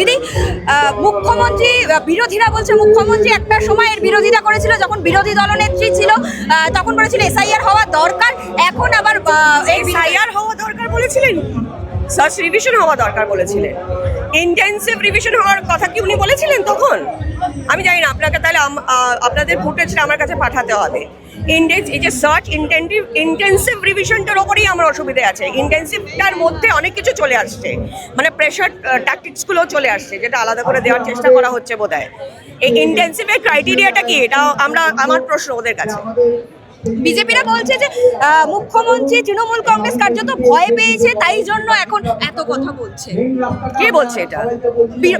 দিদি মুখ্যমন্ত্রী বিরোধীরা বলছে মুখ্যমন্ত্রী একটা সময় এর বিরোধিতা করেছিল, যখন বিরোধী দলনেত্রী ছিল তখন বলেছিল এসআইআর হওয়া দরকার, এখন আবার এসআইআর হওয়া দরকার বলেছিলেন? সার্চ রিভিশন হওয়া দরকার বলেছিলেন। ইন্টেন্সিভ রিভিশন হওয়ার কথা কি উনি বলেছিলেন তখন? আমি জানি না, আপনাকে তাহলে আপনাদের ফুটেজটা আমার কাছে পাঠাতে হবে। ইন্ডেক্স এই যে সার্চ ইন্টেন্টিভ ইন্টেন্সিভ রিভিশনটার ওপরেই আমার অসুবিধে আছে। ইন্টেন্সিভটার মধ্যে অনেক কিছু চলে আসছে। মানে প্রেশার ট্যাকটিক্সগুলো চলে আসছে যেটা আলাদা করে দেওয়ার চেষ্টা করা হচ্ছে বোধহয়। এই ইন্টেন্সিভের ক্রাইটেরিয়াটা কি? এটা আমরা আমার প্রশ্ন ওদের কাছে। বিজেপিরা বলছে যে মুখ্যমন্ত্রী তৃণমূল কংগ্রেস কার্যত ভয় পেয়েছে তাই জন্য এখন এত কথা বলছে। কে বলছে এটা?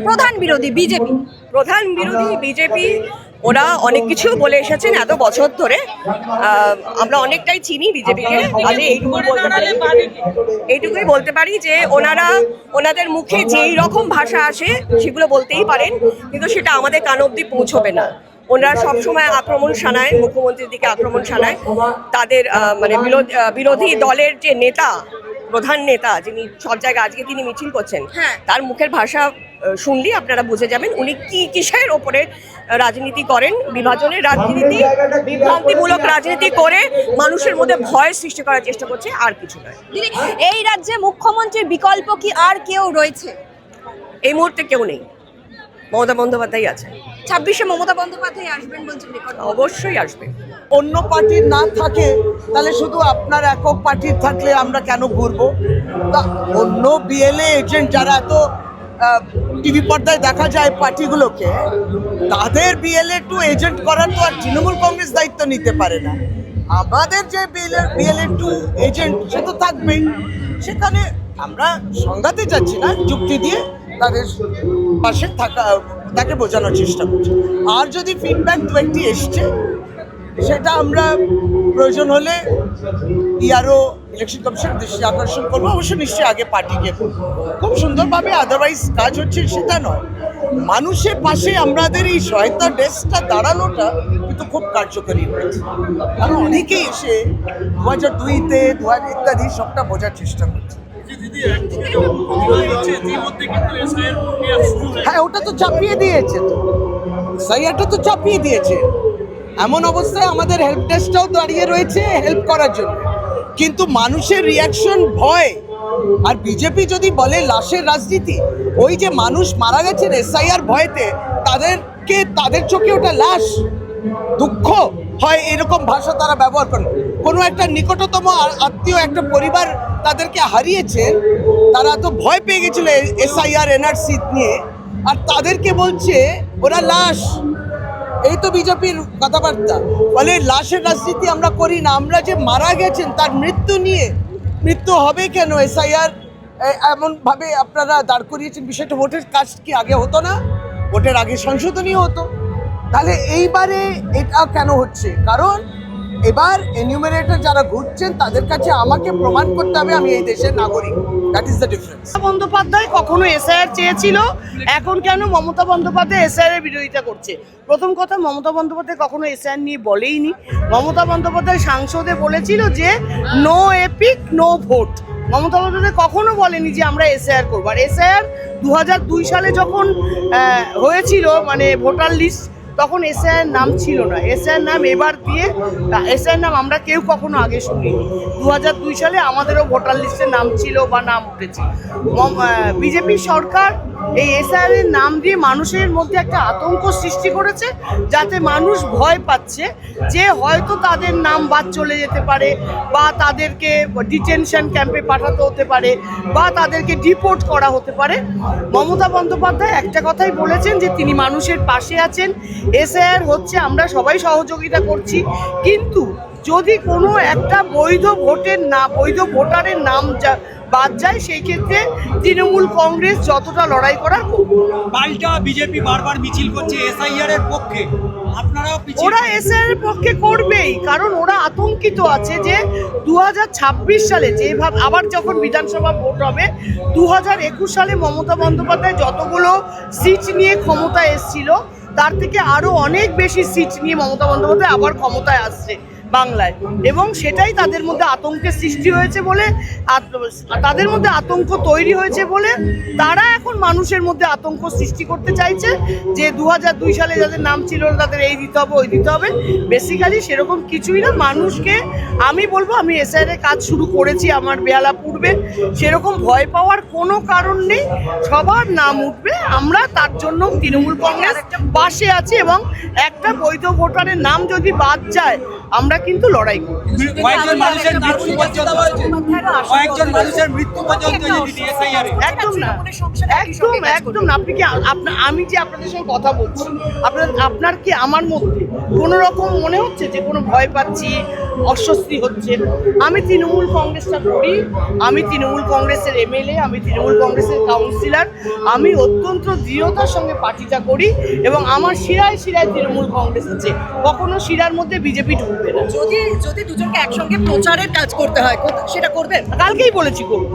প্রধান বিরোধী বিজেপি। প্রধান বিরোধী বিজেপি ওরা অনেক কিছু বলে এসেছেন এত বছর ধরে। আমরা অনেকটাই চিনি বিজেপিকে এইটুকু বলতে পারি। এইটুকুই বলতে পারি যে ওনারা, ওনাদের মুখে যেই রকম ভাষা আসে, সেগুলো বলতেই পারেন, কিন্তু সেটা আমাদের কান অব্দি পৌঁছবে না। ওনারা সবসময় আক্রমণ শানায়, মুখ্যমন্ত্রীর দিকে আক্রমণ শানায়। তাদের মানে বিরোধী দলের যে নেতা প্রধান নেতা যিনি সব জায়গায় আজকে তিনি মিছিল করছেন হ্যাঁ। তার মুখের ভাষা শুনলি আপনারা বুঝে যাবেন উনি কি কিসের ওপরে রাজনীতি করেন বিভাজনের রাজনীতি বিভ্রান্তিমূলক রাজনীতি করে মানুষের মধ্যে ভয় সৃষ্টি করার চেষ্টা করছে আর কিছু নয়। এই রাজ্যে মুখ্যমন্ত্রীর বিকল্প কি আর কেউ রয়েছে? এই মুহূর্তে কেউ নেই। মমতা বন্দ্যোপাধ্যায় আছে। ছাব্বিশে মমতা বন্দ্যোপাধ্যায় আসবেন বলছেন অবশ্যই আসবেন অন্য পার্টির না থাকে তাহলে শুধু আপনার একক পার্টির থাকলে আমরা কেন ঘুরবো? তা অন্য বিএলএ এজেন্ট যারা এত টিভি পর্দায় দেখা যায় পার্টিগুলোকে তাদের বিএলএ টু এজেন্ট করার তো আর তৃণমূল কংগ্রেস দায়িত্ব নিতে পারে না। আমাদের যে বিএলএ বিএলএ টু এজেন্ট সে তো থাকবেই। সেখানে আমরা সংঘাতে যাচ্ছি না যুক্তি দিয়ে তাদের পাশে থাকা, তাকে বোঝানোর চেষ্টা করছি। আর যদি ফিডব্যাক দু একটি এসছে, সেটা আমরা প্রয়োজন হলে ইয়ারও ইলেকশন কমিশন দৃষ্টি আকর্ষণ করব। অবশ্য নিশ্চয়ই আগে পার্টিকে খুব সুন্দরভাবে আদারওয়াইজ কাজ হচ্ছে সেটা নয়। মানুষের পাশে আমাদের এই সহায়তা ডেস্কটা দাঁড়ানোটা কিন্তু খুব কার্যকরী হয়েছে। কারণ অনেকেই এসে দু হাজার দুইতে, দু হাজার ইত্যাদি সবটা বোঝার চেষ্টা করছে। হয়ে, ওটা তো চাপিয়ে দিয়েছে তো। সাইয়াটা তো চাপিয়ে দিয়েছে। এমন অবস্থায় আমাদের হেল্প ডেস্কটাও দাঁড়িয়ে রয়েছে হেল্প করার জন্য। কিন্তু মানুষের রিয়াকশন ভয়। আর বিজেপি যদি বলে লাশের রাজনীতি, ওই যে মানুষ মারা গেছেন এসআইআর ভয়তে, তাদেরকে, তাদের চোখে ওটা লাশ। দুঃখ। হয় এরকম ভাষা তারা ব্যবহার করেন। কোনো একটা নিকটতম আত্মীয় একটা পরিবার তাদেরকে হারিয়েছে, তারা তো ভয় পেয়ে গেছিল এসআইআর, এনআরসি নিয়ে। আর তাদেরকে বলছে, ওরা লাশ। এই তো বিজেপির কথাবার্তা। ফলে লাশের রাজনীতি আমরা করি না। আমরা যে মারা গেছেন, তার মৃত্যু নিয়ে। মৃত্যু হবে কেন? এসআইআর এমন ভাবে আপনারা দাঁড় করিয়েছেন বিষয়টা। ভোটের কাজ কি আগে হতো না? ভোটের আগে সংশোধনী হতো। তাহলে এইবারে এটা কেন হচ্ছে? কারণ এবার এনিউমারেটর যারা ঘুরছেন, তাদের কাছে আমাকে প্রমাণ করতে হবে আমি এই দেশের নাগরিক। That is the difference Bandyopadhyay কখনো এসআইআর চেয়েছিল, এখন কেন মমতা বন্দ্যোপাধ্যায় এসআইআর এর বিরোধিতা করছে? প্রথম কথা, মমতা বন্দ্যোপাধ্যায় কখনো এসআইআর নিয়ে বলেইনি। মমতা বন্দ্যোপাধ্যায় সাংসদে বলেছিল যে no EPIC no vote Mamata Bandyopadhyay কখনো বলেনি যে আমরা এসআইআর করব। আর এসআইআর দু সালে যখন হয়েছিল মানে ভোটার লিস্ট তখন এসআইয়ের নাম ছিল না। এসআইয়ের নাম এবার দিয়ে এসআইয়ের নাম আমরা কেউ কখনো আগে শুনিনি। দু হাজার দুই সালে আমাদেরও ভোটার লিস্টে নাম ছিল বা নাম উঠেছে। বিজেপি সরকার এই এসআইয়ের নাম দিয়ে মানুষের মধ্যে একটা আতঙ্ক সৃষ্টি করেছে, যাতে মানুষ ভয় পাচ্ছে যে হয়তো তাদের নাম বাদ চলে যেতে পারে বা তাদেরকে ডিটেনশন ক্যাম্পে পাঠাতে হতে পারে বা তাদেরকে ডিপোর্ট করা হতে পারে। মমতা বন্দ্যোপাধ্যায় একটা কথাই বলেছেন যে তিনি মানুষের পাশে আছেন এসআইআর হচ্ছে আমরা সবাই সহযোগিতা করছি, কিন্তু যদি কোনো একটা বৈধ ভোটের না, বৈধ ভোটারের নাম যা বাদ যায় সেই ক্ষেত্রে তৃণমূল কংগ্রেস যতটা লড়াই করার পাল্টা বিজেপি বারবার মিছিল করছে এসআইআর এর পক্ষে। ওরা এসআইআর এর পক্ষে করবেই কারণ ওরা আতঙ্কিত আছে যে দু হাজার ছাব্বিশ সালে যেভাবে আবার যখন বিধানসভা ভোট হবে দু হাজার একুশ সালে মমতা বন্দ্যোপাধ্যায় যতগুলো সিট নিয়ে ক্ষমতায় এসেছিল তার থেকে আরও অনেক বেশি সিট নিয়ে মমতা বন্দ্যোপাধ্যায় আবার ক্ষমতায় আসছে। বাংলায়। এবং সেটাই তাদের মধ্যে আতঙ্কের সৃষ্টি হয়েছে বলে তাদের মধ্যে আতঙ্ক তৈরি হয়েছে বলে তারা এখন মানুষের মধ্যে আতঙ্ক সৃষ্টি করতে চাইছে যে দু সালে যাদের নাম ছিল তাদের এই দিতে হবে, ওই দিতে হবে। বেসিক্যালি সেরকম কিছুই না। মানুষকে আমি বলব, আমি এসআইআর এর কাজ শুরু করেছি আমার বেহালা পূর্বে। সেরকম ভয় পাওয়ার কোনো কারণ নেই। সবার নাম উঠবে। আমরা তার জন্য তৃণমূল কংগ্রেস পাশে আছি এবং একটা বৈধ ভোটারের নাম যদি বাদ যায় আমরা কিন্তু লড়াই করব কয়েকজন মানুষের মৃত্যু পর্যন্ত কয়েকজন মানুষের মৃত্যু পর্যন্ত একদম না। একদম একদম আপনি কি আপনা- আমি যে আপনাদের সঙ্গে কথা বলছি আপনার আপনার কি আমার মধ্যে কোনো রকম মনে হচ্ছে যে কোনো ভয় পাচ্ছি? অস্বস্তি হচ্ছে। আমি তৃণমূল কংগ্রেসটা করি আমি তৃণমূল কংগ্রেসের এমএলএ আমি তৃণমূল কংগ্রেসের কাউন্সিলর আমি অত্যন্ত দৃঢ়তার সঙ্গে পার্টিটা করি এবং আমার শিরায় শিরায় তৃণমূল কংগ্রেস আছে কখনো শিরার মধ্যে বিজেপি ঢুকবে না। যদি যদি দুজনকে একসঙ্গে প্রচারের কাজ করতে হয় সেটা করবেন? কালকেই বলেছি করব।